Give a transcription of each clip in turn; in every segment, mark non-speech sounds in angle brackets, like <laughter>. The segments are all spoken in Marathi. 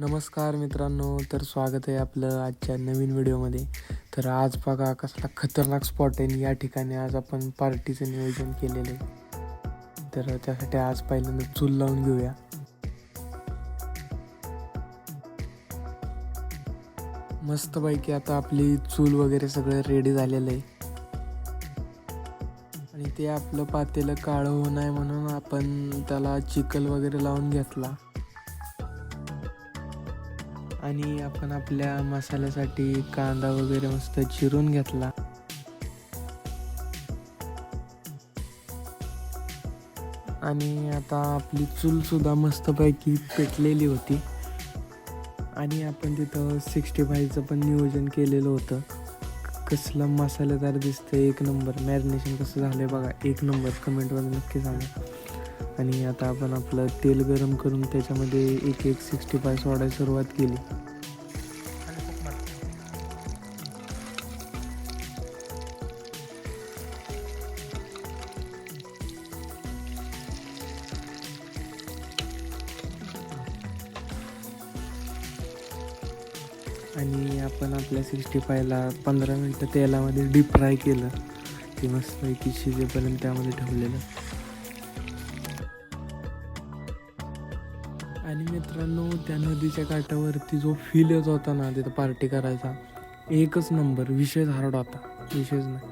नमस्कार मित्रांनो तर स्वागत आहे आपलं आजच्या नवीन व्हिडिओमध्ये. तर आज बघा कसला खतरनाक स्पॉट आहे या ठिकाणी आज आपण पार्टीचं नियोजन केलेलं आहे. तर त्यासाठी आज पहिल्यांदा चूल लावून घेऊया. मस्तपैकी आता आपली चूल वगैरे सगळं रेडी झालेलं आहे. आणि ते आपलं पातेलं काळं होऊ नये म्हणून आपण त्याला चिकल वगैरे लावून घेतला. आणि आपण आपल्या मसाल्यासाठी कांदा वगैरे मस्त चिरून घेतला. आणि आता आपली चूलसुद्धा मस्तपैकी पेटलेली होती. आणि आपण तिथं सिक्स्टी फाईव्हचं पण नियोजन केलेलं होतं. कसलं मसालेदार दिसतं एक नंबर. मॅरिनेशन कसं झालं आहे बघा. एक नंबर. कमेंटवर नक्की सांगा. आणि आता आपण आपलं तेल गरम करून त्याच्यामध्ये एक एक सिक्स्टी फाय सोडायला सुरुवात केली. आणि आपण आपल्या सिक्स्टी फायला पंधरा मिनटं तेलामध्ये डीप फ्राय केलं. ते मस्तपैकी शिजेपर्यंत त्यामध्ये ठेवलेलं. आणि मित्रांनो त्या नदीच्या काठावरती जो फील येत होता ना तिथं पार्टी करायचा एकच नंबर विषय हार्ड होता. विषयच नाही.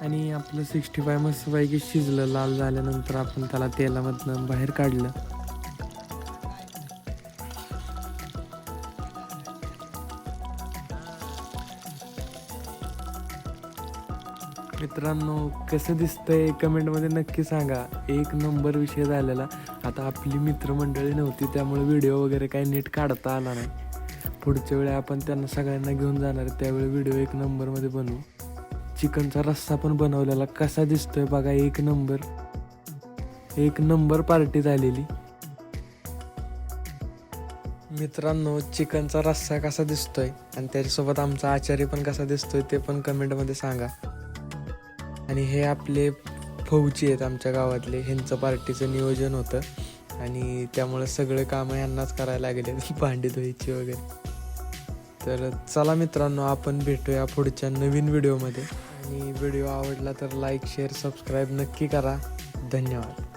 आणि आपलं सिक्स्टी फाय मस्तपैकी शिजलं लाल झाल्यानंतर आपण त्याला तेलामधनं बाहेर काढलं. मित्रांनो कसं दिसतंय कमेंटमध्ये नक्की सांगा. एक नंबर विषय झालेला. आता आपली मित्रमंडळी नव्हती त्यामुळे व्हिडिओ वगैरे काही नीट काढता आला नाही. पुढच्या वेळी आपण त्यांना सगळ्यांना घेऊन जाणार आहे, त्यावेळी व्हिडिओ एक नंबरमध्ये बनवू. चिकनचा रस्सा पण बनवलेला. कसा दिसतोय बघा एक नंबर. एक नंबर पार्टी झालेली. मित्रांनो चिकनचा रस्सा कसा दिसतोय? आणि त्याच्यासोबत आमचा आचार्य पण कसा दिसतोय ते पण कमेंटमध्ये सांगा. आणि हे आपले फौजी आहेत आमच्या गावातले. ह्यांचं पार्टीचं नियोजन होतं. आणि त्यामुळे सगळे कामं यांनाच करायला लागले <laughs> भांडी धुवायची वगैरे. तर चला मित्रांनो आपण भेटूया पुढच्या नवीन व्हिडिओमध्ये. आणि व्हिडिओ आवडला तर लाईक शेअर सबस्क्राईब नक्की करा. धन्यवाद.